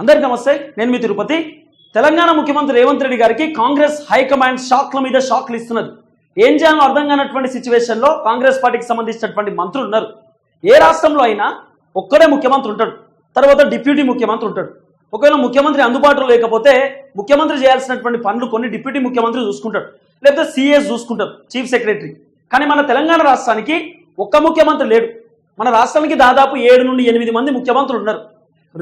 అందరికీ నమస్తే నేను మీ తిరుపతి. తెలంగాణ ముఖ్యమంత్రి రేవంత్ రెడ్డి గారికి కాంగ్రెస్ హైకమాండ్ షాక్ల మీద షాక్లు ఇస్తున్నది. ఏం చేయాలో అర్థం కానటువంటి సిచ్యువేషన్లో కాంగ్రెస్ పార్టీకి సంబంధించినటువంటి మంత్రులు ఉన్నారు. ఏ రాష్ట్రంలో అయినా ఒక్కడే ముఖ్యమంత్రి ఉంటాడు. తర్వాత డిప్యూటీ ముఖ్యమంత్రి ఉంటాడు. ఒకవేళ ముఖ్యమంత్రి అందుబాటులో లేకపోతే ముఖ్యమంత్రి చేయాల్సినటువంటి పనులు కొన్ని డిప్యూటీ ముఖ్యమంత్రి చూసుకుంటాడు. లేకపోతే సిఎస్ చూసుకుంటారు చీఫ్ సెక్రటరీ. కానీ మన తెలంగాణ రాష్ట్రానికి ఒక్క ముఖ్యమంత్రి లేడు. మన రాష్ట్రానికి దాదాపు ఏడు నుండి ఎనిమిది మంది ముఖ్యమంత్రులు ఉన్నారు.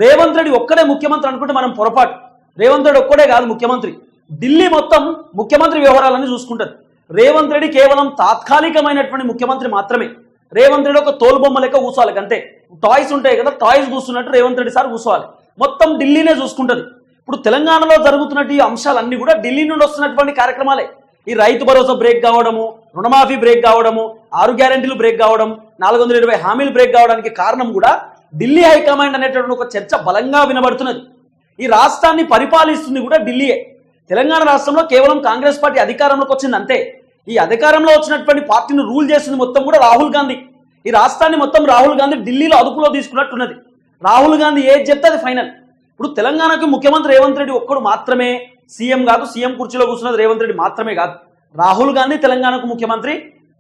రేవంత్ రెడ్డి ఒక్కడే ముఖ్యమంత్రి అనుకుంటే మనం పొరపాటు. రేవంత్ రెడ్డి ఒక్కడే కాదు ముఖ్యమంత్రి. ఢిల్లీ మొత్తం ముఖ్యమంత్రి వ్యవహారాలన్నీ చూసుకుంటారు. రేవంత్ రెడ్డి కేవలం తాత్కాలికమైనటువంటి ముఖ్యమంత్రి మాత్రమే. రేవంత్ రెడ్డి ఒక తోలుబొమ్మ లెక్క కూర్చోవాలి అంతే. టాయ్స్ ఉంటాయి కదా టాయ్స్ కూర్చున్నట్టు రేవంత్ రెడ్డి సార్ కూర్చోవాలి మొత్తం ఢిల్లీనే చూసుకుంటుంది. ఇప్పుడు తెలంగాణలో జరుగుతున్నట్టు ఈ అంశాలన్నీ కూడా ఢిల్లీ నుండి వస్తున్నటువంటి కార్యక్రమాలే. ఈ రైతు భరోసా బ్రేక్ కావడము రుణమాఫీ బ్రేక్ కావడము ఆరు గ్యారెంటీలు బ్రేక్ కావడం నాలుగు వందల ఇరవై హామీలు బ్రేక్ కావడానికి కారణం కూడా ఢిల్లీ హైకమాండ్ అనేటటువంటి ఒక చర్చ బలంగా వినబడుతున్నది. ఈ రాష్ట్రాన్ని పరిపాలిస్తుంది కూడా ఢిల్లీయే. తెలంగాణ రాష్ట్రంలో కేవలం కాంగ్రెస్ పార్టీ అధికారంలోకి వచ్చింది అంతే. ఈ అధికారంలో వచ్చినటువంటి పార్టీని రూల్ చేసింది మొత్తం కూడా రాహుల్ గాంధీ. ఈ రాష్ట్రాన్ని మొత్తం రాహుల్ గాంధీ ఢిల్లీలో అదుపులో తీసుకున్నట్టున్నది. రాహుల్ గాంధీ ఏది చెప్తే అది ఫైనల్. ఇప్పుడు తెలంగాణకు ముఖ్యమంత్రి రేవంత్ రెడ్డి ఒక్కడు మాత్రమే సీఎం కాదు సీఎం కుర్చీలో కూర్చున్నది రేవంత్ రెడ్డి మాత్రమే కాదు. రాహుల్ గాంధీ తెలంగాణకు ముఖ్యమంత్రి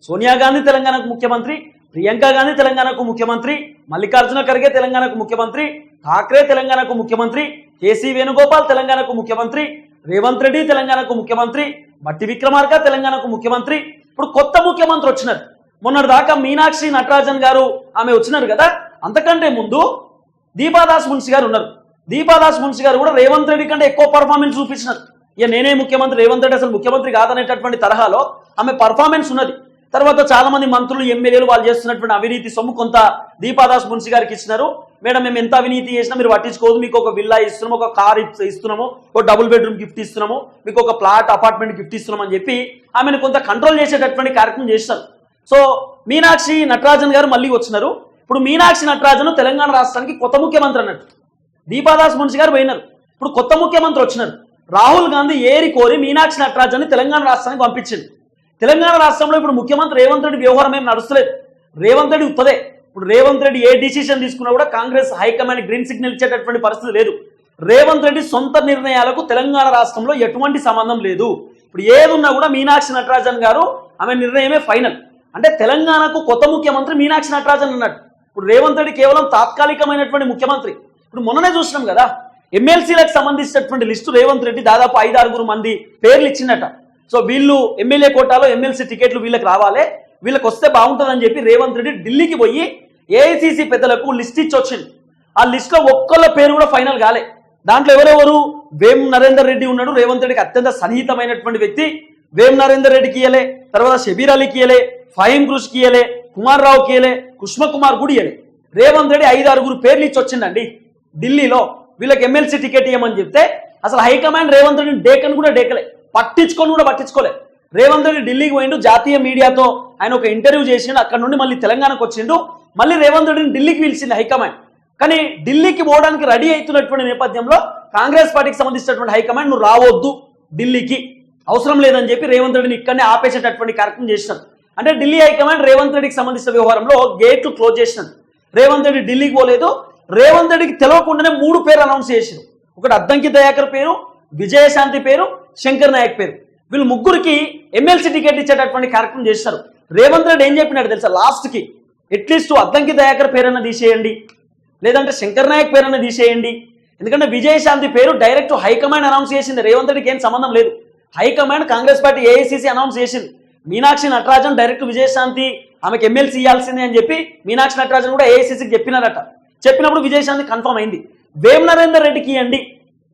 సోనియా గాంధీ తెలంగాణకు ముఖ్యమంత్రి ప్రియాంక గాంధీ తెలంగాణకు ముఖ్యమంత్రి మల్లికార్జున ఖర్గే తెలంగాణకు ముఖ్యమంత్రి ఠాక్రే తెలంగాణకు ముఖ్యమంత్రి కేసీ వేణుగోపాల్ తెలంగాణకు ముఖ్యమంత్రి రేవంత్ రెడ్డి తెలంగాణకు ముఖ్యమంత్రి బట్టి విక్రమార్క తెలంగాణకు ముఖ్యమంత్రి. ఇప్పుడు కొత్త ముఖ్యమంత్రి వచ్చినారు. మొన్నటి దాకా మీనాక్షి నటరాజన్ గారు ఆమె వచ్చినారు కదా? అంతకంటే ముందు దీపాదాస్ మున్సి గారు ఉన్నారు. దీపాదాస్ మున్సి గారు కూడా రేవంత్ రెడ్డి కంటే ఎక్కువ పర్ఫార్మెన్స్ చూపించినారు. ఇక నేనే ముఖ్యమంత్రి రేవంత్ రెడ్డి అసలు ముఖ్యమంత్రి కాదనేటటువంటి తరహాలో ఆమె పర్ఫార్మెన్స్ ఉన్నది. తర్వాత చాలా మంది మంత్రులు ఎమ్మెల్యేలు వాళ్ళు చేస్తున్నటువంటి అవినీతి సొమ్ము కొంత దీపాదాస్ మున్సి గారికి ఇచ్చినారు. మేడం మేము ఎంత అవినీతి చేసినా మీరు పట్టించుకోదు మీకు ఒక విల్లా ఇస్తున్నాము ఒక కార్ ఇస్తున్నాము ఒక డబుల్ బెడ్రూమ్ గిఫ్ట్ ఇస్తున్నాము మీకు ఒక ప్లాట్ అపార్ట్మెంట్ గిఫ్ట్ ఇస్తున్నాం అని చెప్పి ఆమెను కొంత కంట్రోల్ చేసేటటువంటి కార్యక్రమం చేస్తారు సో మీనాక్షి నటరాజన్ గారు మళ్ళీ వచ్చినారు. ఇప్పుడు మీనాక్షి నటరాజన్ తెలంగాణ రాష్ట్రానికి కొత్త ముఖ్యమంత్రి అన్నట్టు. దీపాదాస్ మున్సి గారు పోయినారు. ఇప్పుడు కొత్త ముఖ్యమంత్రి వచ్చినారు. రాహుల్ గాంధీ ఏరి కోరి మీనాక్షి నటరాజన్ తెలంగాణ రాష్ట్రానికి పంపించింది. తెలంగాణ రాష్ట్రంలో ఇప్పుడు ముఖ్యమంత్రి రేవంత్ రెడ్డి వ్యవహారం ఏం నడుస్తలేదు. రేవంత్ రెడ్డి ఉత్తదే. ఇప్పుడు రేవంత్ రెడ్డి ఏ డిసిషన్ తీసుకున్నా కూడా కాంగ్రెస్ హైకమాండ్ గ్రీన్ సిగ్నల్ ఇచ్చేటటువంటి పరిస్థితి లేదు. రేవంత్ రెడ్డి సొంత నిర్ణయాలకు తెలంగాణ రాష్ట్రంలో ఎటువంటి సంబంధం లేదు. ఇప్పుడు ఏదున్నా కూడా మీనాక్షి నటరాజన్ గారు ఆమె నిర్ణయమే ఫైనల్. అంటే తెలంగాణకు కొత్త ముఖ్యమంత్రి మీనాక్షి నటరాజన్ అన్నాడు. ఇప్పుడు రేవంత్ రెడ్డి కేవలం తాత్కాలికమైనటువంటి ముఖ్యమంత్రి. ఇప్పుడు మొన్ననే చూసినాం కదా. ఎమ్మెల్సీలకు సంబంధించినటువంటి లిస్టు రేవంత్ రెడ్డి దాదాపు ఐదు ఆరుగురు మంది పేర్లు ఇచ్చిందట. సో వీళ్ళు ఎమ్మెల్యే కోటాలో ఎమ్మెల్సీ టికెట్లు వీళ్ళకి రావాలి. వీళ్ళకి వస్తే బాగుంటుందని చెప్పి రేవంత్ రెడ్డి ఢిల్లీకి పోయి ఏఐసీసీ పెద్దలకు లిస్ట్ ఇచ్చి వచ్చింది ఆ లిస్ట్లో ఒక్కళ్ళ పేరు కూడా ఫైనల్ కాలే. దాంట్లో ఎవరెవరు? వేం నరేందర్ రెడ్డి ఉన్నాడు. రేవంత్ రెడ్డికి అత్యంత సన్నిహితమైనటువంటి వ్యక్తి. వేం నరేందర్ రెడ్డికి ఇయలే తర్వాత షబీర్ అలీకి ఇయలే ఫహీం కృష్కి ఇయలే కుమార్ రావుకి ఇయలే కుష్మకుమార్ కూడా ఇయలే రేవంత్ రెడ్డి ఐదు ఆరుగురు పేర్లు ఇచ్చి వచ్చిందండి ఢిల్లీలో. వీళ్ళకి ఎమ్మెల్సీ టికెట్ ఇవ్వమని చెప్తే అసలు హైకమాండ్ రేవంత్ రెడ్డిని డేకన్ కూడా డేకలే. పట్టించుకొని కూడా పట్టించుకోలే. రేవంత్ రెడ్డి ఢిల్లీకి పోయిండు జాతీయ మీడియాతో ఆయన ఒక ఇంటర్వ్యూ చేసిండు అక్కడ నుండి మళ్ళీ తెలంగాణకు వచ్చిండు. మళ్ళీ రేవంత్ రెడ్డిని ఢిల్లీకి పిలిచింది హైకమాండ్. కానీ ఢిల్లీకి పోవడానికి రెడీ అవుతున్నటువంటి నేపథ్యంలో కాంగ్రెస్ పార్టీకి సంబంధించినటువంటి హైకమాండ్ నువ్వు రావద్దు ఢిల్లీకి. అవసరం లేదని చెప్పి రేవంత్ రెడ్డిని ఇక్కడనే ఆపేసేటటువంటి కార్యక్రమం చేసినారు. అంటే ఢిల్లీ హైకమాండ్ రేవంత్ రెడ్డికి సంబంధించిన వ్యవహారంలో గేట్లు క్లోజ్ చేసినారు. రేవంత్ రెడ్డి ఢిల్లీకి పోలేదు. రేవంత్ రెడ్డికి తెలవకుండానే మూడు పేరు అనౌన్స్ చేసారు. ఒకటి అద్దంకి దయాకర్ పేరు విజయశాంతి పేరు శంకర్ నాయక్ పేరు. వీళ్ళు ముగ్గురికి ఎమ్మెల్సీ టికెట్ ఇచ్చేటటువంటి కార్యక్రమం చేశారు. రేవంత్ రెడ్డి ఏం చెప్పినాడు తెలుసా? లాస్ట్కి అట్లీస్ట్ అద్దంకి దయాకర్ పేరన్నా తీసేయండి. లేదంటే శంకర్ నాయక్ పేరన్నా తీసేయండి. ఎందుకంటే విజయశాంతి పేరు డైరెక్ట్ హైకమాండ్ అనౌన్స్ చేసింది. రేవంత్ రెడ్డికి ఏం సంబంధం లేదు. High command Congress party AICC announce చేసింది. మీనాక్షి నటరాజన్ డైరెక్ట్ విజయశాంతి ఆమెకు ఎమ్మెల్సీ ఇవ్వాల్సిందే అని చెప్పి మీనాక్షి నటరాజన్ కూడా ఏఐసీసీకి చెప్పినారట. చెప్పినప్పుడు విజయశాంతి కన్ఫర్మ్ అయింది. వేమ్ నరేందర్ రెడ్డికి ఇవ్వండి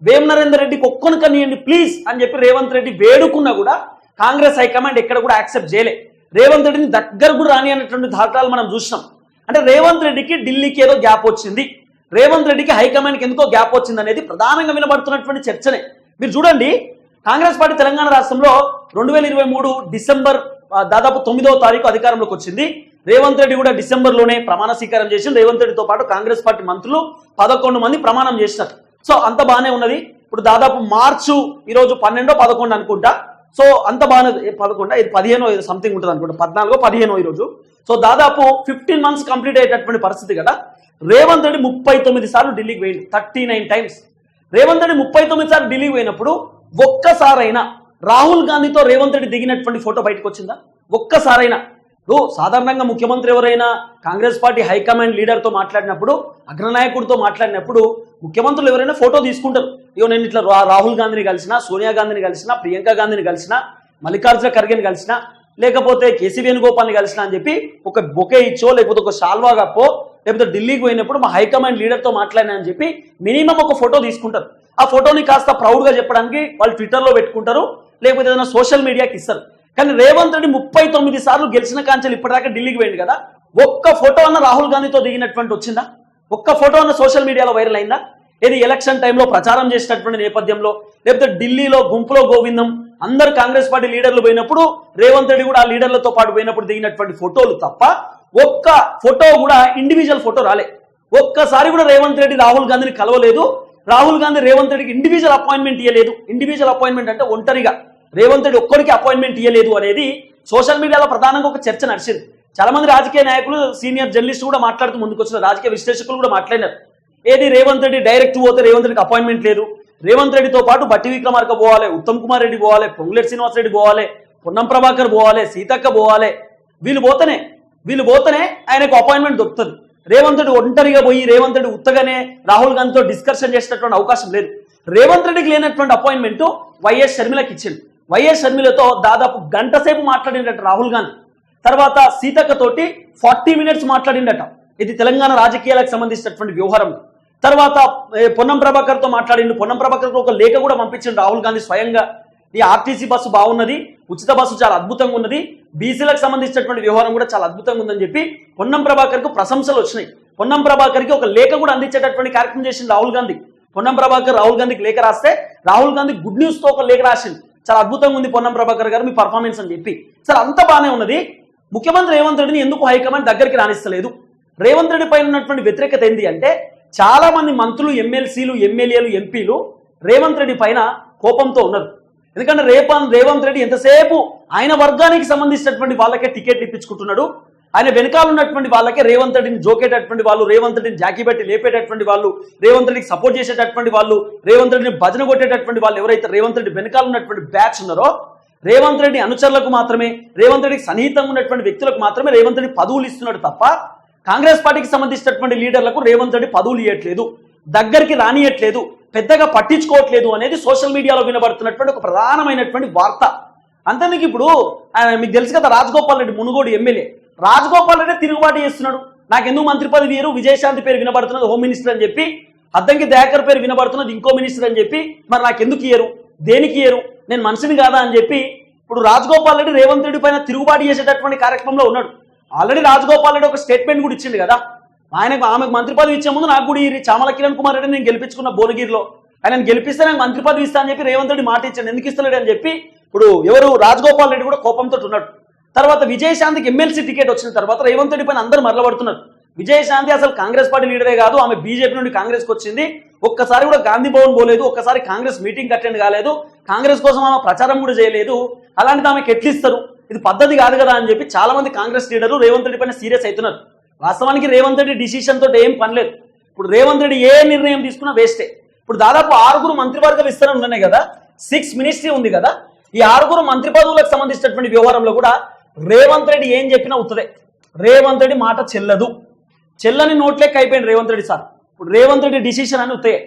వేం నరేందర్ రెడ్డికి ఒక్కను కనియండి ప్లీజ్ అని చెప్పి రేవంత్ రెడ్డి వేడుకున్నా కూడా కాంగ్రెస్ హైకమాండ్ ఎక్కడ కూడా యాక్సెప్ట్ చేయలే. రేవంత్ రెడ్డిని దగ్గర కూడా రాని అనేటువంటి దాఖలాలు మనం చూసినాం. అంటే రేవంత్ రెడ్డికి ఢిల్లీకి ఏదో గ్యాప్ వచ్చింది. రేవంత్ రెడ్డికి హైకమాండ్కి ఎందుకో గ్యాప్ వచ్చింది అనేది ప్రధానంగా వినబడుతున్నటువంటి చర్చనే. మీరు చూడండి కాంగ్రెస్ పార్టీ తెలంగాణ రాష్ట్రంలో రెండు వేల ఇరవై మూడు డిసెంబర్ దాదాపు తొమ్మిదవ తారీఖు అధికారంలోకి వచ్చింది. రేవంత్ రెడ్డి కూడా డిసెంబర్లోనే ప్రమాణ స్వీకారం చేసింది. రేవంత్ రెడ్డితో పాటు కాంగ్రెస్ పార్టీ మంత్రులు పదకొండు మంది ప్రమాణం చేసినారు. సో అంత బాగానే ఉన్నది. ఇప్పుడు దాదాపు మార్చు ఈరోజు పన్నెండో పదకొండు అనుకుంటా. సో అంత బాగానే పదకొండు? ఇది పదిహేనో ఇది సంథింగ్ ఉంటుంది అనుకుంటా. పద్నాలుగో పదిహేనో ఈరోజు. సో దాదాపు ఫిఫ్టీన్ మంత్స్ కంప్లీట్ అయ్యేటటువంటి పరిస్థితి కదా. రేవంత్ రెడ్డి ముప్పై తొమ్మిది సార్లు ఢిల్లీకి పోయింది thirty nine times Revanth Reddy ముప్పై తొమ్మిది సార్లు ఢిల్లీకి పోయినప్పుడు ఒక్కసారైనా రాహుల్ గాంధీతో రేవంత్ రెడ్డి దిగినటువంటి ఫోటో బయటకు వచ్చిందా? ఒక్కసారైనా. సాధారణంగా ముఖ్యమంత్రి ఎవరైనా కాంగ్రెస్ పార్టీ హైకమాండ్ లీడర్తో మాట్లాడినప్పుడు అగ్రనాయకుడితో మాట్లాడినప్పుడు ముఖ్యమంత్రులు ఎవరైనా ఫోటో తీసుకుంటారు. ఇగో నేను ఇట్లా రాహుల్ గాంధీని కలిసిన సోనియా గాంధీని కలిసిన ప్రియాంక గాంధీని కలిసిన మల్లికార్జున ఖర్గేని కలిసిన లేకపోతే కేసీ వేణుగోపాల్ని కలిసిన అని చెప్పి ఒక బొకే ఇచ్చో లేకపోతే ఒక షాల్వా కప్పో లేకపోతే ఢిల్లీకి పోయినప్పుడు మా హైకమాండ్ లీడర్తో మాట్లాడినా అని చెప్పి మినిమం ఒక ఫోటో తీసుకుంటారు. ఆ ఫోటోని కాస్త ప్రౌడ్గా చెప్పడానికి వాళ్ళు ట్విట్టర్లో పెట్టుకుంటారు లేకపోతే ఏదైనా సోషల్ మీడియాకి ఇస్తారు. కానీ రేవంత్ రెడ్డి ముప్పై తొమ్మిది సార్లు గెలిచిన కాంచెలు ఇప్పటిదాకా ఢిల్లీకి పోయింది కదా? ఒక్క ఫోటో అన్న రాహుల్ గాంధీతో దిగినటువంటి వచ్చిందా? ఒక్క ఫోటో అన్న సోషల్ మీడియాలో వైరల్ అయిందా? ఇది ఎలక్షన్ టైంలో ప్రచారం చేసినటువంటి నేపథ్యంలో లేకపోతే ఢిల్లీలో గుంపులో గోవిందం అందరు కాంగ్రెస్ పార్టీ లీడర్లు పోయినప్పుడు రేవంత్ రెడ్డి కూడా ఆ లీడర్లతో పాటు పోయినప్పుడు దిగినటువంటి ఫోటోలు తప్ప ఒక్క ఫోటో కూడా ఇండివిజువల్ ఫోటో రాలే. ఒక్కసారి కూడా రేవంత్ రెడ్డి రాహుల్ గాంధీని కలవలేదు. రాహుల్ గాంధీ రేవంత్ రెడ్డికి ఇండివిజువల్ అపాయింట్మెంట్ ఇవ్వలేదు ఇండివిజువల్ అపాయింట్మెంట్ అంటే ఒంటరిగా. రేవంత్ రెడ్డి ఒక్కడికి అపాయింట్మెంట్ ఇవ్వలేదు అనేది సోషల్ మీడియాలో ప్రధానంగా ఒక చర్చ నడిచింది. చాలా మంది రాజకీయ నాయకులు సీనియర్ జర్నలిస్టు కూడా మాట్లాడుతూ ముందుకు వచ్చిన రాజకీయ విశ్లేషకులు కూడా మాట్లాడినారు. ఏది రేవంత్ రెడ్డి డైరెక్ట్ పోతే రేవంత్ రెడ్డికి అపాయింట్మెంట్ లేదు. రేవంత్ రెడ్డితో పాటు బట్టి విక్రమార్క పోవాలి ఉత్తమ్ కుమార్ రెడ్డి పోవాలి పొంగులేటి శ్రీనివాస్ రెడ్డి పోవాలి పొన్నం ప్రభాకర్ పోవాలి సీతక్క పోవాలి. వీళ్ళు పోతేనే వీళ్ళు పోతేనే ఆయనకు అపాయింట్మెంట్ దొరుకుతుంది. రేవంత్ రెడ్డి ఒంటరిగా పోయి రేవంత్ రెడ్డి ఉత్తగానే రాహుల్ గాంధీతో డిస్కషన్ చేసినటువంటి అవకాశం లేదు. రేవంత్ రెడ్డికి లేనటువంటి అపాయింట్మెంట్ వైఎస్ షర్మిలకి ఇచ్చింది వైఎస్ షర్మిలతో దాదాపు గంట సేపు మాట్లాడినట్టు రాహుల్ గాంధీ. తర్వాత సీతక్కతోటి ఫార్టీ మినిట్స్ మాట్లాడిండట. ఇది తెలంగాణ రాజకీయాలకు సంబంధించినటువంటి వ్యవహారం. తర్వాత పొన్నం ప్రభాకర్తో మాట్లాడిండు. పొన్నం ప్రభాకర్ ఒక లేఖ కూడా పంపించిండు రాహుల్ గాంధీ స్వయంగా. ఈ ఆర్టీసీ బస్సు బాగున్నది ఉచిత బస్సు చాలా అద్భుతంగా ఉన్నది బీసీలకు సంబంధించినటువంటి వ్యవహారం కూడా చాలా అద్భుతంగా ఉందని చెప్పి పొన్నం ప్రభాకర్కు ప్రశంసలు వచ్చినాయి. పొన్నం ప్రభాకర్కి ఒక లేఖ కూడా అందించేటటువంటి కార్యక్రమం చేసింది రాహుల్ గాంధీ. పొన్నం ప్రభాకర్ రాహుల్ గాంధీకి లేఖ రాస్తే రాహుల్ గాంధీ గుడ్ న్యూస్తో ఒక లేఖ రాసింది చాలా అద్భుతంగా ఉంది పొన్నం ప్రభాకర్ గారు మీ పర్ఫార్మెన్స్ అని చెప్పి. సార్ అంత బాగానే ఉన్నది. ముఖ్యమంత్రి రేవంత్ రెడ్డిని ఎందుకు హైకమాండ్ దగ్గరికి రాణిస్తలేదు రేవంత్ రెడ్డి పైన ఉన్నటువంటి వ్యతిరేకత ఏంటి అంటే చాలా మంది మంత్రులు ఎమ్మెల్సీలు ఎమ్మెల్యేలు ఎంపీలు రేవంత్ రెడ్డి పైన కోపంతో ఉన్నారు. ఎందుకంటే రేపన్ రేవంత్ రెడ్డి ఎంతసేపు ఆయన వర్గానికి సంబంధించినటువంటి వాళ్ళకే టికెట్ ఇప్పించుకుంటున్నాడు. ఆయన వెనకాల ఉన్నటువంటి వాళ్ళకే రేవంత్ రెడ్డిని జోకేటటువంటి వాళ్ళు రేవంత్ రెడ్డిని జాకీ పెట్టి లేపేటటువంటి వాళ్ళు రేవంత్ రెడ్డికి సపోర్ట్ చేసేటటువంటి వాళ్ళు రేవంత్ రెడ్డిని భజన కొట్టేటటువంటి వాళ్ళు ఎవరైతే రేవంత్ రెడ్డి వెనకాల ఉన్నటువంటి బ్యాచ్ ఉన్నారో రేవంత్ రెడ్డి అనుచరులకు మాత్రమే రేవంత్ రెడ్డికి సన్నిహితంగా ఉన్నటువంటి వ్యక్తులకు మాత్రమే రేవంత్ రెడ్డి పదవులు ఇస్తున్నాడు తప్ప కాంగ్రెస్ పార్టీకి సంబంధించినటువంటి లీడర్లకు రేవంత్ రెడ్డి పదవులు ఇవ్వట్లేదు దగ్గరికి రానియట్లేదు పెద్దగా పట్టించుకోవట్లేదు అనేది సోషల్ మీడియాలో వినబడుతున్నటువంటి ఒక ప్రధానమైనటువంటి వార్త. అంతే మీకు ఇప్పుడు మీకు తెలుసు కదా రాజగోపాల్ రెడ్డి మునుగోడు ఎమ్మెల్యే. రాజగోపాల్ రెడ్డి తిరుగుబాటు చేస్తున్నాడు. నాకెందుకు మంత్రి పదవి ఇయ్యరు? విజయశాంతి పేరు వినబడుతున్నది హోమ్ మినిస్టర్ అని చెప్పి. అద్దంకి దయాకర్ పేరు వినబడుతున్నది ఇంకో మినిస్టర్ అని చెప్పి. మరి నాకెందుకు ఇయ్యరు? దేనికి ఇయ్యరు? నేను మనిషిని కాదా అని చెప్పి. ఇప్పుడు రాజగోపాల్ రెడ్డి రేవంత్ రెడ్డి పైన తిరుగుబాటు చేసేటటువంటి కార్యక్రమంలో ఉన్నాడు. ఆల్రెడీ రాజగోపాల్ రెడ్డి ఒక స్టేట్మెంట్ కూడా ఇచ్చింది కదా. ఆయనకు ఆమెకు మంత్రి పదవి ఇచ్చే ముందు నాకు కూడా ఈ చామల కిరణ్ కుమార్ రెడ్డి నేను గెలిపించుకున్న భువనగిరిలో. ఆయన గెలిపిస్తే నాకు మంత్రి పదవి ఇస్తా అని చెప్పి రేవంత్ రెడ్డి మాట ఇచ్చాడు. ఎందుకు ఇస్తలేడు అని చెప్పి. ఇప్పుడు ఎవరు? రాజగోపాల్ రెడ్డి కూడా కోపంతో ఉన్నాడు. తర్వాత విజయశాంతికి ఎమ్మెల్సీ టికెట్ వచ్చిన తర్వాత రేవంత్ రెడ్డి పైన అందరూ మరలబడుతున్నారు. విజయశాంతి అసలు కాంగ్రెస్ పార్టీ లీడరే కాదు ఆమె బీజేపీ నుండి కాంగ్రెస్కి వచ్చింది. ఒక్కసారి కూడా గాంధీ భవన్ పోలేదు ఒక్కసారి కాంగ్రెస్ మీటింగ్ అటెండ్ కాలేదు. కాంగ్రెస్ కోసం ఆమె ప్రచారం కూడా చేయలేదు. అలాంటిది ఆమెకి ఎట్లిస్తారు ఇది పద్ధతి కాదు కదా అని చెప్పి చాలా మంది కాంగ్రెస్ లీడర్లు రేవంత్ రెడ్డి పైన సీరియస్ అవుతున్నారు. వాస్తవానికి రేవంత్ రెడ్డి డిసిషన్ తోటి ఏం పనిలేదు ఇప్పుడు రేవంత్ రెడ్డి ఏ నిర్ణయం తీసుకున్నా వేస్టే ఇప్పుడు దాదాపు ఆరుగురు మంత్రివర్గ విస్తరణ ఉన్నాయి కదా. సిక్స్ మినిస్ట్రీ ఉంది కదా. ఈ ఆరుగురు మంత్రి పదవులకు సంబంధించినటువంటి వ్యవహారంలో కూడా రేవంత్ రెడ్డి ఏం చెప్పినా ఉత్తదే. రేవంత్ రెడ్డి మాట చెల్లదు. చెల్లని నోట్లెక్క అయిపోయింది రేవంత్ రెడ్డి సార్. ఇప్పుడు రేవంత్ రెడ్డి డిసిషన్ అని ఉత్తయే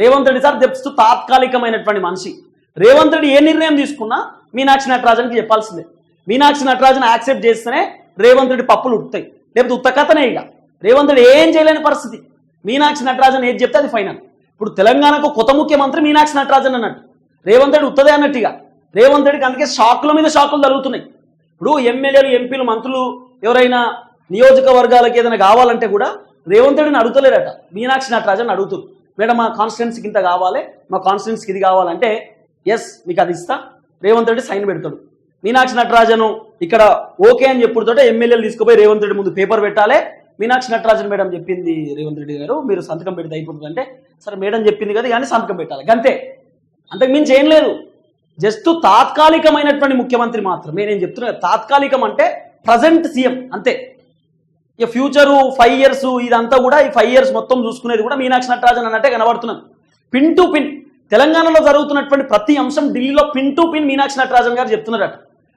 రేవంత్ రెడ్డి సార్ జస్ట్ తాత్కాలికమైనటువంటి మనిషి. రేవంత్ రెడ్డి ఏ నిర్ణయం తీసుకున్నా మీనాక్షి నటరాజన్కి చెప్పాల్సిందే. మీనాక్షి నటరాజన్ యాక్సెప్ట్ చేస్తేనే రేవంత్ రెడ్డి పప్పులు ఉత్తాయి లేకపోతే ఉత్త కథనే ఇక. రేవంత్ రెడ్డి ఏం చేయలేని పరిస్థితి. మీనాక్షి నటరాజన్ ఏది చెప్తే అది ఫైనల్. ఇప్పుడు తెలంగాణకు కొత్త ముఖ్యమంత్రి మీనాక్షి నటరాజన్ అన్నట్టు. రేవంత్ రెడ్డి ఉత్తదే అన్నట్టుగా రేవంత్ రెడ్డికి అందుకే షాకుల మీద షాకులు జరుగుతున్నాయి. ఇప్పుడు ఎమ్మెల్యేలు ఎంపీలు మంత్రులు ఎవరైనా నియోజకవర్గాలకు ఏదైనా కావాలంటే కూడా రేవంత్ రెడ్డిని అడుగుతలేరట. మీనాక్షి నటరాజన్ అడుగుతుంది మేడం మా కాన్స్టిట్యున్సీకి ఇంత కావాలి మా కాన్స్టిట్యున్సీకి ఇది కావాలంటే ఎస్ మీకు అది ఇస్తా. రేవంత్ రెడ్డి సైన్ పెడతాడు. మీనాక్షి నటరాజను ఇక్కడ ఓకే అని చెప్పుడుతో ఎమ్మెల్యేలు తీసుకుపోయి రేవంత్ రెడ్డి ముందు పేపర్ పెట్టాలి. మీనాక్షి నటరాజన్ మేడం చెప్పింది రేవంత్ రెడ్డి గారు మీరు సంతకం పెడితే అయిపోతుంది అంటే సరే మేడం చెప్పింది కదా కానీ సంతకం పెట్టాలి అంతే అంతకు మించి ఏం లేదు. జస్ట్ తాత్కాలికమైనటువంటి ముఖ్యమంత్రి మాత్రమే. నేను చెప్తున్నా తాత్కాలికం అంటే ప్రజెంట్ సీఎం అంతే. ఇక ఫ్యూచరు ఫైవ్ ఇయర్స్ ఇదంతా కూడా ఈ ఫైవ్ ఇయర్స్ మొత్తం చూసుకునేది కూడా మీనాక్షి నటరాజన్ అన్నట్టే కనబడుతున్నాను పిన్ టు పిన్ తెలంగాణలో జరుగుతున్నటువంటి ప్రతి అంశం ఢిల్లీలో pin to pin Meenakshi Natarajan garu చెప్తున్నారట.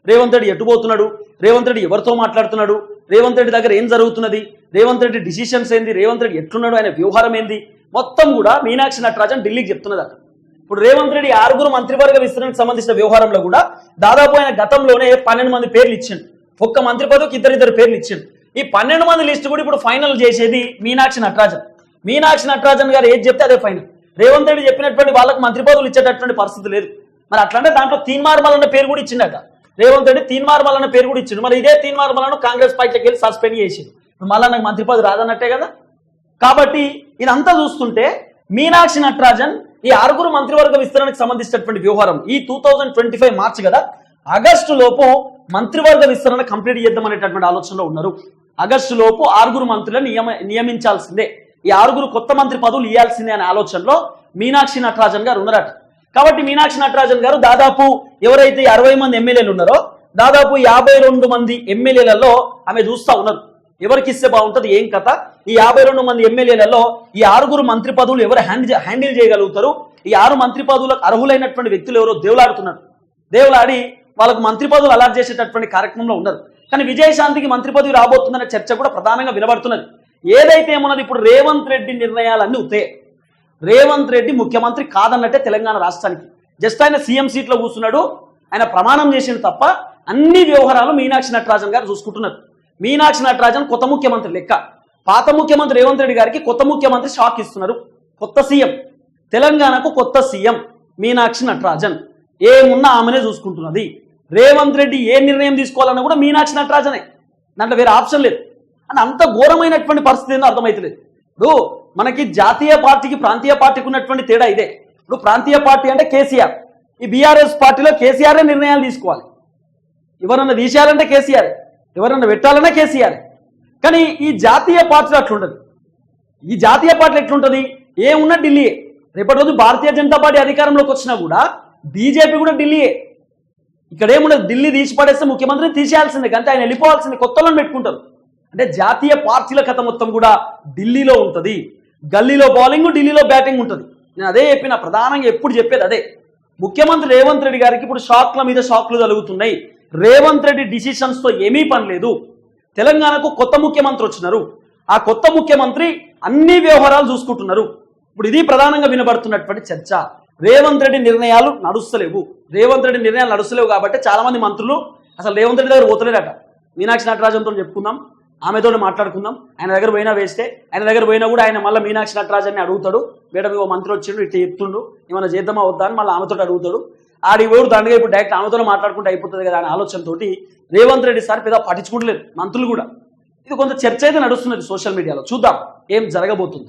Revanth Reddy ఎటు పోతున్నాడు? రేవంత్ రెడ్డి ఎవరితో మాట్లాడుతున్నాడు? రేవంత్ రెడ్డి దగ్గర ఏం జరుగుతున్నది? రేవంత్ రెడ్డి డిసిషన్స్ ఏంది? రేవంత్ రెడ్డి ఎట్లున్నాడు? ఆయన వ్యవహారం ఏంది? మొత్తం కూడా మీనాక్షి నటరాజన్ ఢిల్లీకి చెప్తున్నదట. ఇప్పుడు రేవంత్ రెడ్డి ఆరుగురు మంత్రివర్గ విస్తరణకు సంబంధించిన వ్యవహారంలో కూడా దాదాపు ఆయన గతంలోనే పన్నెండు మంది పేర్లు ఇచ్చిండు. ఒక్క మంత్రి పదవికి ఇద్దరిద్దరు పేర్లు ఇచ్చిండు. ఈ పన్నెండు మంది లిస్ట్ కూడా ఇప్పుడు ఫైనల్ చేసేది మీనాక్షి నటరాజన్. మీనాక్షి నటరాజన్ గారు ఏది చెప్తే అదే ఫైనల్. రేవంత్ రెడ్డి చెప్పినటువంటి వాళ్ళకి మంత్రి పదవులు ఇచ్చేటటువంటి పరిస్థితి లేదు. మరి అట్లంటే దాంట్లో తీన్మార్మల్ అన్న పేరు కూడా ఇచ్చిండట. రేవంత్ రెడ్డి తీన్మార్మల్ అన్న పేరు కూడా ఇచ్చిండు. మరి ఇదే తీన్మార్మలను కాంగ్రెస్ పార్టీకి వెళ్ళి సస్పెండ్ చేసిండు. మళ్ళీ నాకు మంత్రి పదవి రాదన్నట్టే కదా? కాబట్టి ఇదంతా చూస్తుంటే మీనాక్షి నటరాజన్ ఈ ఆరుగురు మంత్రివర్గ విస్తరణకు సంబంధించినటువంటి వ్యవహారం ఈ టూ థౌజండ్ ట్వంటీ ఫైవ్ మార్చి కదా ఆగస్టు లోపు మంత్రివర్గ విస్తరణ కంప్లీట్ చేద్దామనేటటువంటి ఆలోచనలో ఉన్నారు. ఆగస్టు లోపు ఆరుగురు మంత్రులను నియమ నియమించాల్సిందే. ఈ ఆరుగురు కొత్త మంత్రి పదవులు ఇవ్వాల్సిందే అనే ఆలోచనలో మీనాక్షి నటరాజన్ గారు ఉన్నారట. కాబట్టి మీనాక్షి నటరాజన్ గారు దాదాపు ఎవరైతే అరవై మంది ఎమ్మెల్యేలు ఉన్నారో దాదాపు యాభై రెండు మంది ఎమ్మెల్యేలలో ఆమె చూస్తా ఉన్నారు. ఎవరికి ఇస్తే బాగుంటుంది ఏం కథ? ఈ యాభై రెండు మంది ఎమ్మెల్యేలలో ఈ ఆరుగురు మంత్రి పదవులు ఎవరు హ్యాండిల్ హ్యాండిల్ చేయగలుగుతారు? ఈ ఆరు మంత్రి పదవులకు అర్హులైనటువంటి వ్యక్తులు ఎవరో దేవులాడుతున్నారు. దేవులాడి వాళ్ళకు మంత్రి పదవులు అలాట్ చేసేటటువంటి కార్యక్రమంలో ఉన్నారు. కానీ విజయశాంతికి మంత్రి పదవి రాబోతుందనే చర్చ కూడా ప్రధానంగా వినబడుతున్నది. ఏదైతే ఏమన్నది ఇప్పుడు రేవంత్ రెడ్డి నిర్ణయాలన్నీ ఉతే రేవంత్ రెడ్డి ముఖ్యమంత్రి కాదన్నట్టే తెలంగాణ రాష్ట్రానికి. జస్ట్ ఆయన సీఎం సీట్లో కూర్చున్నాడు ఆయన ప్రమాణం చేసింది తప్ప అన్ని వ్యవహారాలు మీనాక్షి నటరాజన్ గారు చూసుకుంటున్నారు. మీనాక్షి నటరాజన్ కొత్త ముఖ్యమంత్రి లెక్క. పాత ముఖ్యమంత్రి రేవంత్ రెడ్డి గారికి కొత్త ముఖ్యమంత్రి షాక్ ఇస్తున్నారు. కొత్త సీఎం. తెలంగాణకు కొత్త సీఎం మీనాక్షి నటరాజన్. ఏమున్నా ఆమెనే చూసుకుంటున్నది. రేవంత్ రెడ్డి ఏ నిర్ణయం తీసుకోవాలన్నా కూడా మీనాక్షి నటరాజనే. దాంట్లో వేరే ఆప్షన్ లేదు. అని అంత ఘోరమైనటువంటి పరిస్థితి ఏందో అర్థమవుతలేదు ఇప్పుడు మనకి జాతీయ పార్టీకి ప్రాంతీయ పార్టీకి ఉన్నటువంటి తేడా ఇదే. ఇప్పుడు ప్రాంతీయ పార్టీ అంటే కేసీఆర్. ఈ బీఆర్ఎస్ పార్టీలో కేసీఆరే నిర్ణయాలు తీసుకోవాలి. ఎవరన్నా తీసేయాలంటే కేసీఆర్. ఎవరన్నా పెట్టాలన్నా కేసీఆర్. కానీ ఈ జాతీయ పార్టీలు అట్లుండదు. ఈ జాతీయ పార్టీ ఎట్లుంటుంది? ఏమున్నా ఢిల్లీయే. రేపటి రోజు భారతీయ జనతా పార్టీ అధికారంలోకి వచ్చినా కూడా బీజేపీ కూడా ఢిల్లీయే. ఇక్కడ ఏముండదు? ఢిల్లీ తీసి పడేస్తే ముఖ్యమంత్రిని తీసేయాల్సిందే. కానీ ఆయన వెళ్ళిపోవాల్సిందే. కొత్తలను పెట్టుకుంటారు. అంటే జాతీయ పార్టీల కథ మొత్తం కూడా ఢిల్లీలో ఉంటుంది. గల్లీలో బౌలింగ్ ఢిల్లీలో బ్యాటింగ్ ఉంటుంది. నేను అదే చెప్పిన ప్రధానంగా ఎప్పుడు చెప్పేది అదే. ముఖ్యమంత్రి రేవంత్ రెడ్డి గారికి ఇప్పుడు షాక్ల మీద షాక్లు కలుగుతున్నాయి రేవంత్ రెడ్డి డిసిషన్స్తో ఏమీ పని లేదు. తెలంగాణకు కొత్త ముఖ్యమంత్రి వచ్చినారు. ఆ కొత్త ముఖ్యమంత్రి అన్ని వ్యవహారాలు చూసుకుంటున్నారు. ఇప్పుడు ఇది ప్రధానంగా వినబడుతున్నటువంటి చర్చ. రేవంత్ రెడ్డి నిర్ణయాలు నడుస్తలేవు. రేవంత్ రెడ్డి నిర్ణయాలు నడుస్తలేవు కాబట్టి చాలా మంది మంత్రులు అసలు రేవంత్ రెడ్డి దగ్గర పోతలేరట. మీనాక్షి నటరాజన్తో చెప్పుకుందాం. ఆమెతో మాట్లాడుకుందాం. ఆయన దగ్గర పోయినా వేస్తే ఆయన దగ్గర పోయినా కూడా ఆయన మళ్ళీ మీనాక్షి నటరాజన్ని అడుగుతాడు. మేడం ఓ మంత్రి వచ్చిండు ఇట్లా చెప్తుండు. ఏమైనా చేద్దామా వద్దా అని మళ్ళీ ఆమెతో అడుగుతాడు. ఆడి ఎవరు దండగా ఇప్పుడు డైరెక్ట్ ఆమెతో మాట్లాడుకుంటే అయిపోతుంది కదా అనే ఆలోచనతోటి రేవంత్ రెడ్డి సార్ పెద్ద పట్టించుకుంటలేదు మంత్రులు కూడా. ఇది కొంత చర్చ అయితే నడుస్తున్నది సోషల్ మీడియాలో. చూద్దాం ఏం జరగబోతుందో.